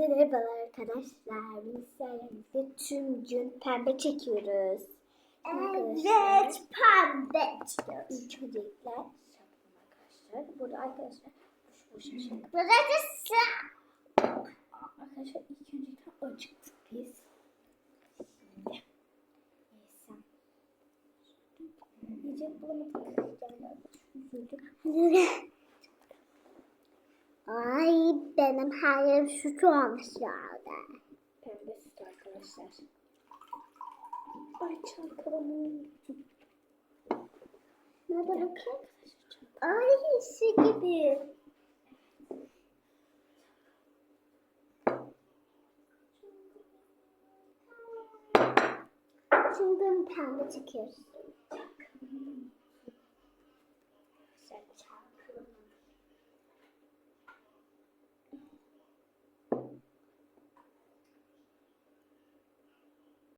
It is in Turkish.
Hepinize merhabalar arkadaşlar. Seremizde tüm gün pembe çekiyoruz. Evet, pembe çıkıyor. İlk öncelikle arkadaşlar. Burada arkadaşlar boş boş bir şey. Burası Arkadaşlar ilk öncelikle acıktık biz. Şimdi yesem. Yiyecek bulamadık. Yani üzüldük benim. Her yerim süt olmuş yerde. Pembe süt arkadaşlar. Ay çantamı. Nerede bakayım? Ay su gibi. Şimdi pembe çıkıyor. Güzel çantamı.